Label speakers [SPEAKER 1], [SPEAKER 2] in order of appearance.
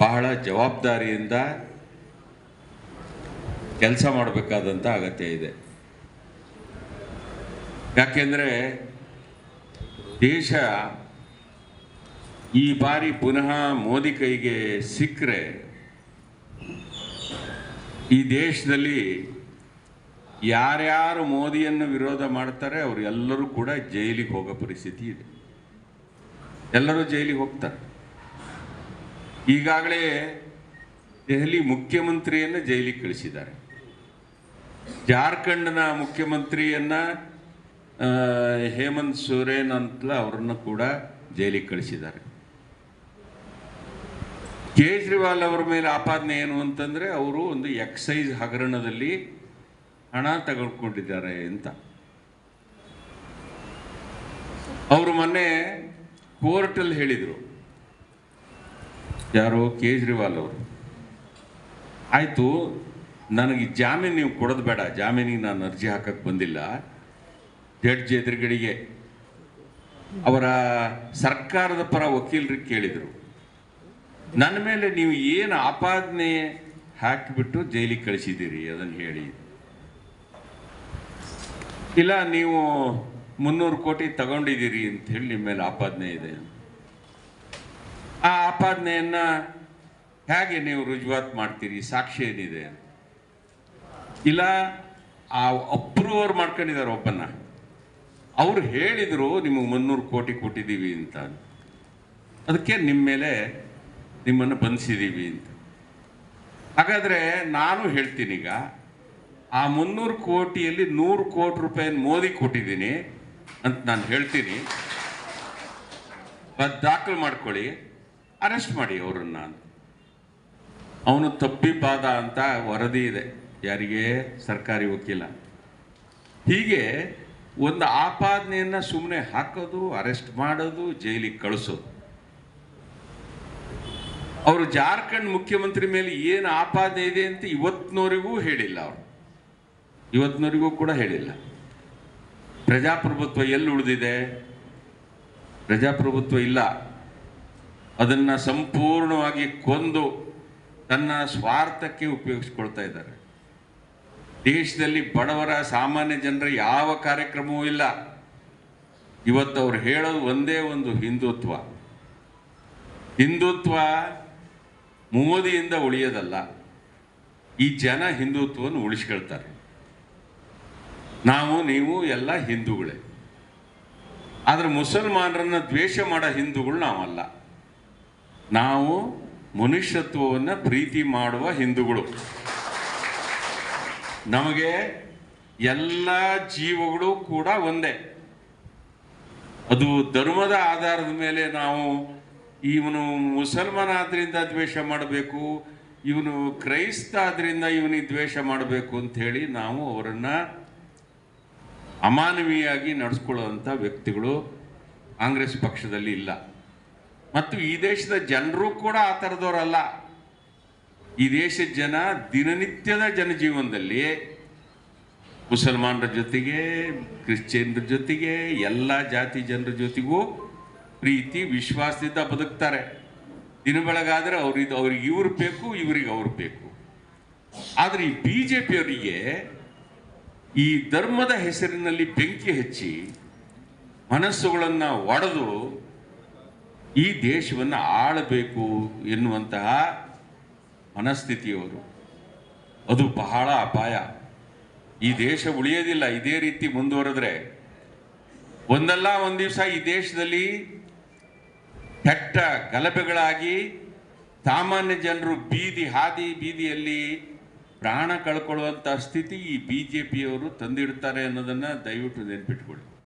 [SPEAKER 1] ಬಹಳ ಜವಾಬ್ದಾರಿಯಿಂದ ಕೆಲಸ ಮಾಡಬೇಕಾದಂಥ ಅಗತ್ಯ ಇದೆ. ಯಾಕೆಂದರೆ ದೇಶ ಈ ಬಾರಿ ಪುನಃ ಮೋದಿ ಕೈಗೆ ಸಿಕ್ಕರೆ ಈ ದೇಶದಲ್ಲಿ ಯಾರ್ಯಾರು ಮೋದಿಯನ್ನು ವಿರೋಧ ಮಾಡ್ತಾರೆ ಅವರು ಎಲ್ಲರೂ ಕೂಡ ಜೈಲಿಗೆ ಹೋಗೋ ಪರಿಸ್ಥಿತಿ ಇದೆ. ಎಲ್ಲರೂ ಜೈಲಿಗೆ ಹೋಗ್ತಾರೆ. ಈಗಾಗಲೇ ದೆಹಲಿ ಮುಖ್ಯಮಂತ್ರಿಯನ್ನು ಜೈಲಿಗೆ ಕಳಿಸಿದ್ದಾರೆ. ಜಾರ್ಖಂಡ್ನ ಮುಖ್ಯಮಂತ್ರಿಯನ್ನ ಹೇಮಂತ್ ಸೊರೇನ್ ಅಂತ ಅವರನ್ನು ಕೂಡ ಜೈಲಿಗೆ ಕಳಿಸಿದ್ದಾರೆ. ಕೇಜ್ರಿವಾಲ್ ಅವರ ಮೇಲೆ ಆಪಾದನೆ ಏನು ಅಂತಂದ್ರೆ ಅವರು ಒಂದು ಎಕ್ಸೈಸ್ ಹಗರಣದಲ್ಲಿ ಹಣ ತಗೊಂಡ್ಕೊಂಡಿದ್ದಾರೆ ಅಂತ. ಅವರು ಮೊನ್ನೆ ಕೋರ್ಟಲ್ಲಿ ಹೇಳಿದರು. ಯಾರು ಕೇಜ್ರಿವಾಲ್ ಅವರು. ಆಯಿತು, ನನಗೆ ಜಾಮೀನು ನೀವು ಕೊಡೋದು ಬೇಡ, ಜಾಮೀನಿಗೆ ನಾನು ಅರ್ಜಿ ಹಾಕಕ್ಕೆ ಬಂದಿಲ್ಲ. ಜಡ್ಜ್ ಎದುರುಗಡೆಗೆ ಅವರ ಸರ್ಕಾರದ ಪರ ವಕೀಲರಿಗೆ ಕೇಳಿದರು. ನನ್ನ ಮೇಲೆ ನೀವು ಏನು ಆಪಾದನೆ ಹಾಕಿಬಿಟ್ಟು ಜೈಲಿಗೆ ಕಳಿಸಿದ್ದೀರಿ ಅದನ್ನು ಹೇಳಿ. ಇಲ್ಲ, ನೀವು ಮುನ್ನೂರು ಕೋಟಿ ತಗೊಂಡಿದ್ದೀರಿ ಅಂತ ಹೇಳಿ ನಿಮ್ಮ ಮೇಲೆ ಆಪಾದನೆ ಇದೆ ಆ ಆಪಾದನೆಯನ್ನ ಹೇಗೆ ನೀವು ರುಜುವಾತ್ ಮಾಡ್ತೀರಿ? ಸಾಕ್ಷಿ ಏನಿದೆ ಇಲ್ಲ, ಆ ಅಪ್ರೂವರ್ ಮಾಡ್ಕೊಂಡಿದ್ದಾರೆ ಒಬ್ಬನ್ನ. ಅವ್ರು ಹೇಳಿದ್ರು, ನಿಮಗೆ ಮುನ್ನೂರು ಕೋಟಿ ಕೊಟ್ಟಿದ್ದೀವಿ ಅಂತ. ಅದಕ್ಕೆ ನಿಮ್ಮ ಮೇಲೆ ನಿಮ್ಮನ್ನು ಬಂಧಿಸಿದ್ದೀವಿ ಅಂತ. ಹಾಗಾದರೆ ನಾನು ಹೇಳ್ತೀನಿ ಈಗ, ಆ ಮುನ್ನೂರು ಕೋಟಿಯಲ್ಲಿ ನೂರು ಕೋಟಿ ರೂಪಾಯಿ ಮೋದಿ ಕೊಟ್ಟಿದ್ದೀನಿ ಅಂತ ನಾನು ಹೇಳ್ತೀನಿ. ದಾಖಲು ಮಾಡ್ಕೊಳ್ಳಿ. ಅರೆಸ್ಟ್ ಮಾಡಿ ಅವರನ್ನು ಅವನು ತಪ್ಪಿಪಾದ ಅಂತ ವರದಿ ಇದೆ. ಯಾರಿಗೆ? ಸರ್ಕಾರಿ ವಕೀಲ. ಹೀಗೆ ಒಂದು ಆಪಾದನೆಯನ್ನು ಸುಮ್ಮನೆ ಹಾಕೋದು, ಅರೆಸ್ಟ್ ಮಾಡೋದು, ಜೈಲಿಗೆ ಕಳಿಸೋದು. ಅವರು ಜಾರ್ಖಂಡ್ ಮುಖ್ಯಮಂತ್ರಿ ಮೇಲೆ ಏನು ಆಪಾದನೆ ಇದೆ ಅಂತ ಇವತ್ತಿನವರಿಗೂ ಹೇಳಿಲ್ಲ ಅವರು. ಇವತ್ತಿನವರಿಗೂ ಕೂಡ ಹೇಳಿಲ್ಲ. ಪ್ರಜಾಪ್ರಭುತ್ವ ಎಲ್ಲಿ ಉಳಿದಿದೆ? ಪ್ರಜಾಪ್ರಭುತ್ವ ಇಲ್ಲ. ಅದನ್ನ ಸಂಪೂರ್ಣವಾಗಿ ಕೊಂದು ತನ್ನ ಸ್ವಾರ್ಥಕ್ಕೆ ಉಪಯೋಗಿಸ್ಕೊಳ್ತಾ ಇದ್ದಾರೆ. ದೇಶದಲ್ಲಿ ಬಡವರ ಸಾಮಾನ್ಯ ಜನರ ಯಾವ ಕಾರ್ಯಕ್ರಮವೂ ಇಲ್ಲ. ಇವತ್ತು ಅವ್ರು ಹೇಳೋದು ಒಂದೇ ಒಂದು ಹಿಂದುತ್ವ. ಹಿಂದುತ್ವ ಮೋದಿಯಿಂದ ಉಳಿಯೋದಲ್ಲ. ಈ ಜನ ಹಿಂದುತ್ವವನ್ನು ಉಳಿಸ್ಕೊಳ್ತಾರೆ. ನಾವು, ನೀವು ಎಲ್ಲ ಹಿಂದೂಗಳೇ. ಆದರೆ ಮುಸಲ್ಮಾನರನ್ನು ದ್ವೇಷ ಮಾಡೋ ಹಿಂದೂಗಳು ನಾವಲ್ಲ. ನಾವು ಮನುಷ್ಯತ್ವವನ್ನು ಪ್ರೀತಿ ಮಾಡುವ ಹಿಂದೂಗಳು. ನಮಗೆ ಎಲ್ಲ ಜೀವಗಳು ಕೂಡ ಒಂದೇ. ಅದು ಧರ್ಮದ ಆಧಾರದ ಮೇಲೆ ನಾವು ಇವನು ಮುಸಲ್ಮಾನ ಆದ್ರಿಂದ ದ್ವೇಷ ಮಾಡಬೇಕು, ಇವನು ಕ್ರೈಸ್ತ ಆದ್ರಿಂದ ಇವನಿಗೆ ದ್ವೇಷ ಮಾಡಬೇಕು ಅಂತ ಹೇಳಿ ನಾವು ಅವರನ್ನು ಅಮಾನವೀಯಾಗಿ ನಡೆಸ್ಕೊಳ್ಳುವಂಥ ವ್ಯಕ್ತಿಗಳು ಕಾಂಗ್ರೆಸ್ ಪಕ್ಷದಲ್ಲಿ ಇಲ್ಲ. ಮತ್ತು ಈ ದೇಶದ ಜನರು ಕೂಡ ಆ ಥರದವರಲ್ಲ. ಈ ದೇಶದ ಜನ ದಿನನಿತ್ಯದ ಜನಜೀವನದಲ್ಲಿ ಮುಸಲ್ಮಾನರ ಜೊತೆಗೆ, ಕ್ರಿಶ್ಚಿಯನ್ರ ಜೊತೆಗೆ, ಎಲ್ಲ ಜಾತಿ ಜನರ ಜೊತೆಗೂ ಪ್ರೀತಿ, ವಿಶ್ವಾಸದಿಂದ ಬದುಕ್ತಾರೆ. ದಿನ ಬೆಳಗಾದರೆ ಅವ್ರಿಗೆ ಅವ್ರಿಗೆ ಇವ್ರು ಬೇಕು, ಇವ್ರಿಗೆ ಅವ್ರು ಬೇಕು. ಆದರೆ ಈ ಬಿ ಜೆ ಪಿಯವರಿಗೆ ಈ ಧರ್ಮದ ಹೆಸರಿನಲ್ಲಿ ಬೆಂಕಿ ಹಚ್ಚಿ ಮನಸ್ಸುಗಳನ್ನು ಒಡೆದು ಈ ದೇಶವನ್ನು ಆಳಬೇಕು ಎನ್ನುವಂತಹ ಮನಸ್ಥಿತಿಯವರು. ಅದು ಬಹಳ ಅಪಾಯ. ಈ ದೇಶ ಉಳಿಯೋದಿಲ್ಲ. ಇದೇ ರೀತಿ ಮುಂದುವರೆದ್ರೆ ಒಂದಲ್ಲ ಒಂದು ದಿವಸ ಈ ದೇಶದಲ್ಲಿ ಕೆಟ್ಟ ಗಲಭೆಗಳಾಗಿ ಸಾಮಾನ್ಯ ಜನರು ಬೀದಿ, ಹಾದಿ ಬೀದಿಯಲ್ಲಿ ಪ್ರಾಣ ಕಳ್ಕೊಳ್ಳುವಂಥ ಸ್ಥಿತಿ ಈ ಬಿ ಜೆ ಪಿಯವರು ತಂದಿಡ್ತಾರೆ ಅನ್ನೋದನ್ನು ದಯವಿಟ್ಟು ನೆನ್ಪಿಟ್ಕೊಳ್ಳಿ.